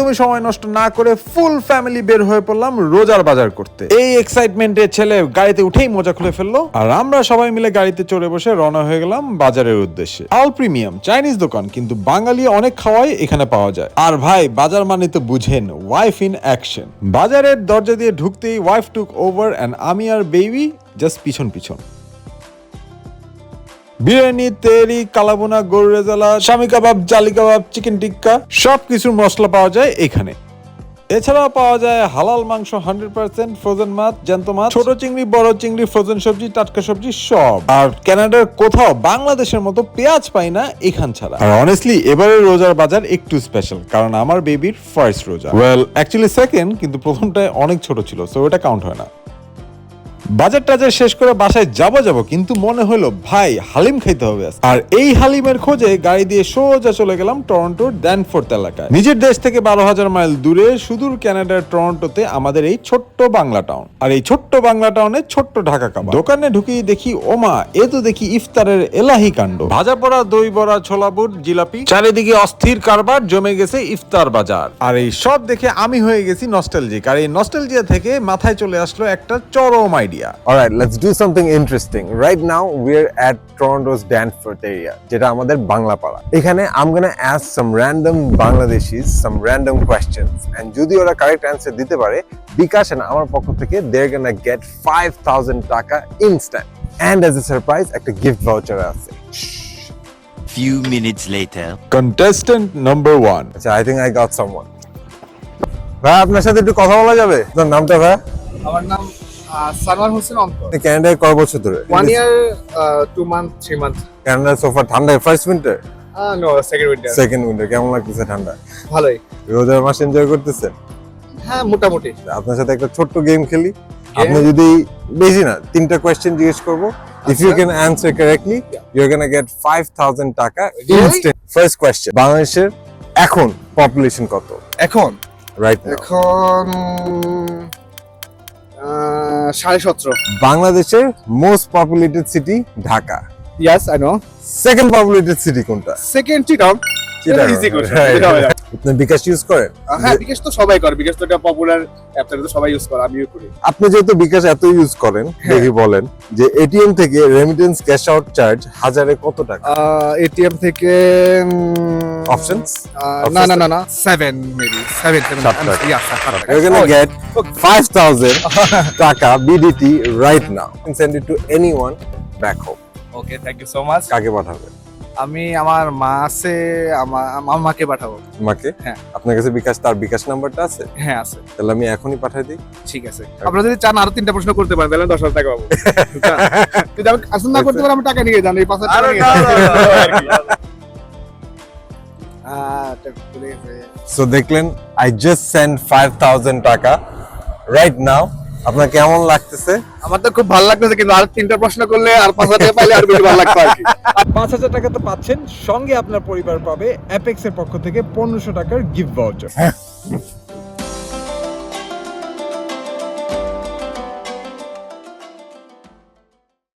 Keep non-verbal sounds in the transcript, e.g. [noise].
একদমই সময় নষ্ট না করে ফুল ফ্যামিলি বের হয়ে পড়লাম রোজার বাজার করতে। এই এক্সাইটমেন্টে ছেলে গাড়িতে উঠেই মজা খুলে ফেলল। আর আমরা সবাই মিলে গাড়িতে চড়ে বসে রওনা হয়ে গেলাম বাজারের উদ্দেশ্যে। আল প্রিমিয়াম চাইনিজ দোকান, কিন্তু বাঙালি অনেক খাওয়াই এখানে পাওয়া যায়। আর ভাই, বাজার মানে তো বুঝেন ওয়াইফ ইন অ্যাকশন বাজারের দরজা দিয়ে ঢুকতেই ওয়াইফ টুক ওভার অ্যান্ড আমি আর বেবি জাস্ট পিছন পিছন। বিরিয়ানি তেরি কালাবোনা গরু স্বামী কাবাব, জালি কাবাব, চিকেন টিক্কা সব কিছুর মশলা পাওয়া যায় এখানে। এছাড়াও পাওয়া যায় হালাল মাংস হান্ড্রেড পার্সেন্ট ফ্রোজেন মাছ, জ্যান্ত মাছ, ছোট চিংড়ি, বড় চিংড়ি, ফ্রোজেন সবজি, টাটকা সবজি, সব। আর কানাডার কোথাও বাংলাদেশের মতো পেঁয়াজ পাই না এখান ছাড়া। আর অনেস্টলি এবারে রোজার বাজার একটু স্পেশাল কারণ আমার বেবির ফার্স্ট রোজা। ওয়েল অ্যাকচুয়ালি সেকেন্ড কিন্তু প্রথমটায় অনেক ছোট ছিল সো ওটা কাউন্ট হয় না। বাজার টাজার শেষ করে বাসায় যাব যাব, কিন্তু মনে হলো, ভাই, হালিম খাইতে হবে আর এই হালিমের খোঁজে গাড়ি দিয়ে সোজা চলে গেলাম টরন্টোর ড্যানফোর্থ এলাকায়। নিজের দেশ থেকে বারো হাজার মাইল দূরে সুদূর কানাডার টরন্টোতে আমাদের এই ছোট্ট বাংলা টাউন। আর এই ছোট্ট বাংলা টাউনে ছোট্ট ঢাকা কাবাব। দোকানে ঢুকেই দেখি, ওমা, এ তো দেখি ইফতারের এলাহি কাণ্ড। ভাজা পড়া দই বড়া ছোলা বুট জিলাপি। চারিদিকে অস্থির কারবার, জমে গেছে ইফতার বাজার। আর এই সব দেখে আমি হয়ে গেছি নস্টালজিক আর এই নস্টালজিয়া থেকে মাথায় চলে আসলো একটা চরম idea Alright, let's do something interesting. Right now, we're at Toronto's Danforth area, যেটা আমাদের বাংলা পাড়া। এখানে I'm gonna ask some random Bangladeshis some random questions. And যদি ওরা correct answer দিতে পারে, বিকাশ and আমার পক্ষ থেকে they're gonna get 5000 টাকা instant. And as a surprise, একটা gift voucher আছে। Few minutes later. Contestant number one আচ্ছা, I think I got someone. ভাই আপনার সাথে একটু কথা বলা যাবে তোর নামটা ভাই আমার নাম সানোয়ার হোসেন অন্তর। ক্যানাডায় কয় বছর ধরে? One year two month three month Canada sofa ঠান্ডায়? First winter no second winter second winter কেমন লাগতেছে ঠান্ডা? ভালোই। রোজার মাস এনজয় করতেছেন? হ্যাঁ মোটামুটি। আপনার সাথে একটা ছোট্ট গেম খেলি। আপনি যদি বেশি না তিনটা কোয়েশ্চেন জিজ্ঞেস করব। If you can answer correctly you are gonna get 5000 টাকা ইনস্ট্যান্ট ফার্স্ট কোয়েশ্চেন বাংলাদেশের এখন পপুলেশন কত? এখন? রাইট এখন সাড়ে সতেরো। বাংলাদেশের most populated city Dhaka. Yes I know second populated city কোনটা? সেকেন্ড চিটং চিটাগং। ইজি আপনি বিকাশ ইউজ করেন হ্যাঁ বিকাশ তো সবাই করে বিকাশ তো একটা পপুলার অ্যাপ তো সবাই ইউজ করে আমিও করি আপনি যেহেতু বিকাশ এত ইউজ করেন হ্যাঁ। দেখি বলেন যে এটিএম থেকে রেমিটেন্স ক্যাশ আউট চার্জ হাজারে কত টাকা এটিএম থেকে অপশনস না না না না সেভেন মেবি সেভেন সেভেন সাত টাকা। You're gonna get 5,000 taka BDT right now. You send it to anyone back home. কাকে পাঠাবে আমি আমার মা আছে আমার মাকে পাঠাবো। মাকে? হ্যাঁ। আপনার কাছে বিকাশ তার বিকাশ নাম্বারটা আছে? হ্যাঁ আছে। তাহলে আমি এখনই পাঠাই দিই। ঠিক আছে। আপনারা যদি চান আরও তিনটা প্রশ্ন করতে পারেন তাহলে দশ হাজার টাকা পাবো। [laughs] যদি আমি আসল না করতে পারেন আমি টাকা নিয়ে যান এই পাঁচ হাজার টাকা। সো দেখলেন আই জাস্ট সেন্ড 5000 টাকা রাইট নাও আপনার কেমন লাগতেছে? আমার তো খুব ভালো লাগতেছে কিন্তু আর তিনটা প্রশ্ন করলে আর পাঁচ হাজার টাকা পাইলে আর বেশি ভালো লাগতো আর কি। পাঁচ হাজার টাকা তো পাচ্ছেন সঙ্গে আপনার পরিবার পাবে অ্যাপেক্স এর পক্ষ থেকে পনেরোশো টাকার গিফট ভাউচার